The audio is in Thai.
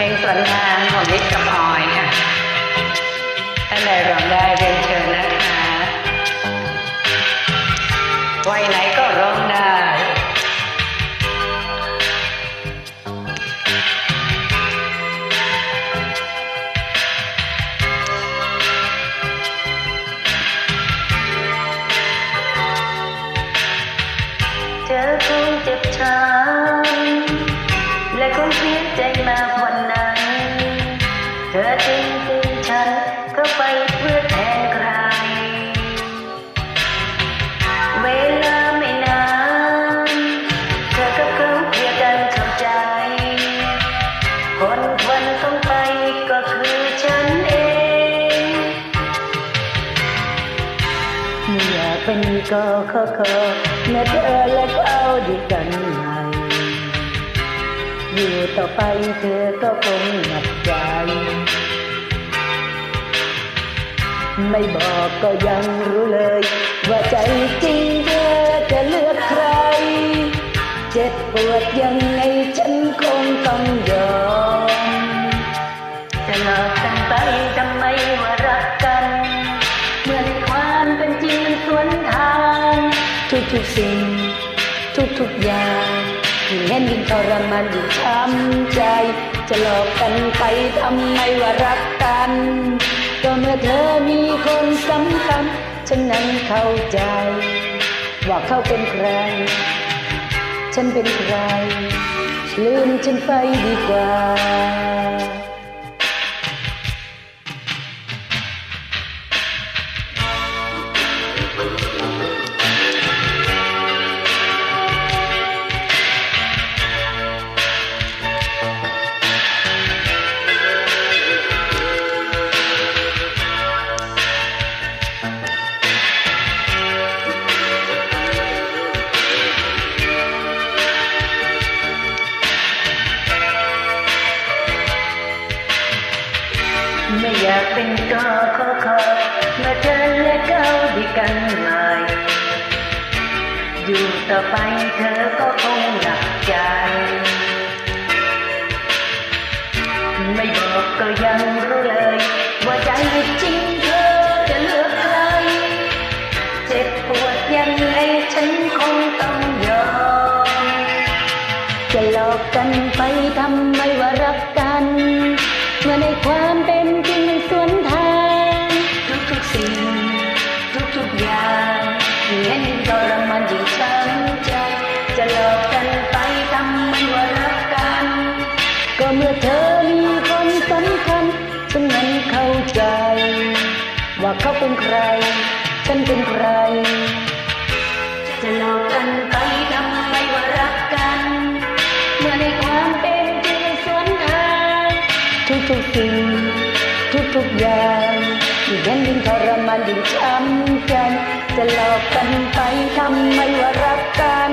เพลงสวนทางของวิทย์กับออยค่ะท่านใดร้องได้เรียนเชิญนะคะวัยไหนก็ ไม่อยากเป็นก็ขอขอเมื่อเธอและเขาดีกันใหม่อยู่ต่อไปเธอก็คงหนักใจ ไม่บอกก็ยังรู้เลย ว่าใจจริงเธอจะเลือกใคร เจ็บปวดยังไงฉันคงต้องยอมจะหลอ ทุกสิ่ง ทุกๆอย่างยิ่งเห็นยิ่งทรมานยิ่งช้ำใจ จะหลอกกันไปทำไมว่ารักกัน ก็เมื่อเธอมีคนสำคัญฉันนั้นเข้าใจ ว่าเขาเป็นใคร ฉันเป็นใคร ลืมฉันไปดีกว่า ไม่อยากเป็นก็ขอขอมื่อเธอและเขาดีกันใหม่อยู่ต่อไปเธอก็คงหนักใจ ไม่บอกก็ยังรู้เลย ว่าใจจริงเธอจะเลือกใคร เจ็บปวดยังไงฉันคงต้องยอมจะหลอกกัน ใจ ว่าเขาเป็นใคร ฉันเป็นใคร จะหลอกกันไปทำไมว่ารักกัน เมื่อในความเป็นจริงสวนทางทุกๆสิ่ง ทุกๆอย่างที่เห็นยิ่งทรมานยิ่งช้ำใจจะหลอกกันไปทำไมว่ารักกัน